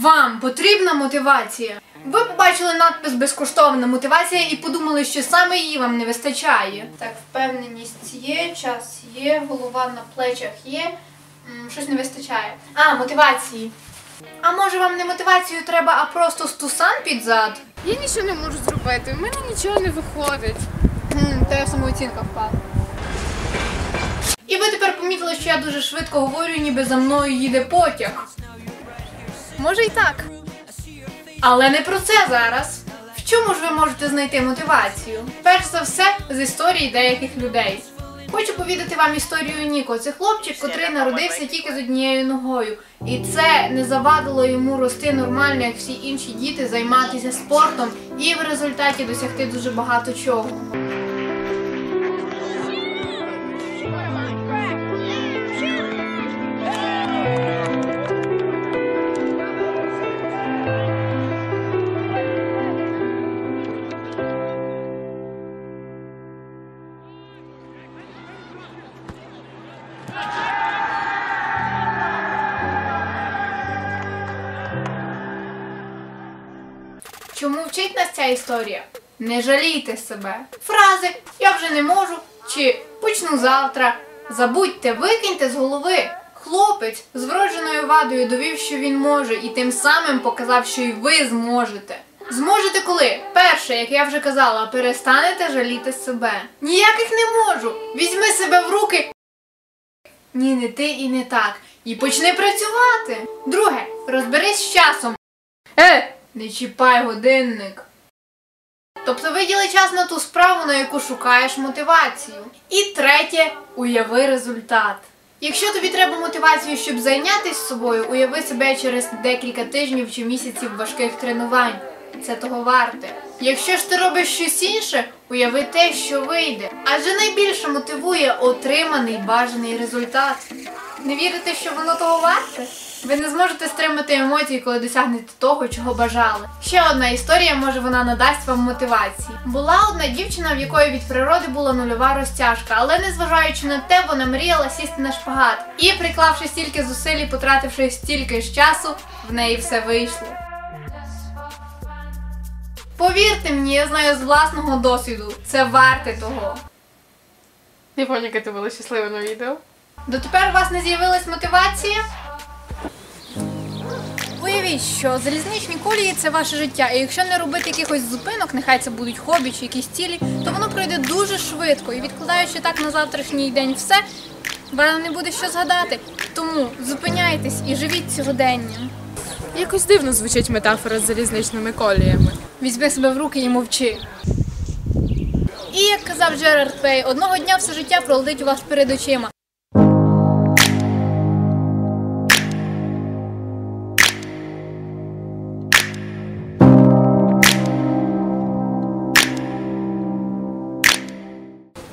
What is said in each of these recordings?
Вам потрібна мотивація. Ви побачили надпис безкоштовна мотивація і подумали, що саме її вам не вистачає. Так, впевненість є, час є, голова на плечах є. М, Щось не вистачає. А, мотивації. А може вам не мотивацію треба, а просто стусан під зад? Я нічого не можу зробити, в мене нічого не виходить. Та самооцінка впала. І ви тепер помітили, що я дуже швидко говорю, ніби за мною їде потяг. Може і так. Але не про це зараз. В чому ж ви можете знайти мотивацію? Перш за все, з історії деяких людей. Хочу повідати вам історію Ніко. Це хлопчик, котрий народився тільки з однією ногою. І це не завадило йому рости нормально, як всі інші діти, займатися спортом і в результаті досягти дуже багато чого. Чому вчить нас ця історія? Не жалійте себе. Фрази я вже не можу чи почну завтра. Забудьте, викиньте з голови. Хлопець з вродженою вадою довів, що він може, і тим самим показав, що і ви зможете. Зможете коли? Перше, як я вже казала, перестанете жаліти себе. Ніяких не можу. Візьми себе в руки. Ні, не ти і не так. І почни працювати. Друге, розберись з часом. Е, не чіпай годинник. Тобто виділи час на ту справу, на яку шукаєш мотивацію. І третє, уяви результат. Якщо тобі треба мотивацію, щоб зайнятися собою, уяви себе через декілька тижнів чи місяців важких тренувань. Це того варте. Якщо ж ти робиш щось інше, уяви те, що вийде. Адже найбільше мотивує отриманий бажаний результат. Не вірите, що воно того варте? Ви не зможете стримати емоції, коли досягнете того, чого бажали. Ще одна історія, може вона надасть вам мотивації. Була одна дівчина, в якої від природи була нульова розтяжка, але незважаючи на те, вона мріяла сісти на шпагат. І приклавши стільки зусиль і потративши стільки ж часу, в неї все вийшло. Повірте мені, я знаю з власного досвіду, це варте того. Не пам'ятаю, яке ти була щаслива на відео. Дотепер у вас не з'явилась мотивація? Уявіть, що залізничні колії це ваше життя, і якщо не робити якихось зупинок, нехай це будуть хобі чи якісь цілі, то воно пройде дуже швидко. І відкладаючи так на завтрашній день все, вам не буде що згадати. Тому зупиняйтесь і живіть сьогоденням. Якось дивно звучить метафора з залізничними коліями. Візьми себе в руки і мовчи. І як казав Джерард Пей, одного дня все життя пролетить у вас перед очима.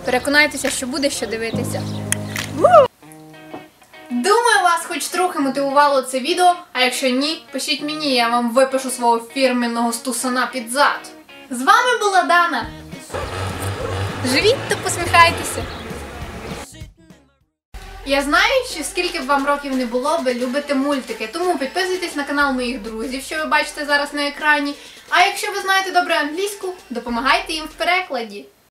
Переконайтеся, що буде що дивитися. Думаю, вас хоч трохи мотивувало це відео, а якщо ні, пишіть мені, я вам випишу свого фірменного стусана під зад. З вами була Дана. Живіть та посміхайтеся. Я знаю, що скільки б вам років не було, ви любите мультики, тому підписуйтесь на канал моїх друзів, що ви бачите зараз на екрані. А якщо ви знаєте добре англійську, допомагайте їм в перекладі.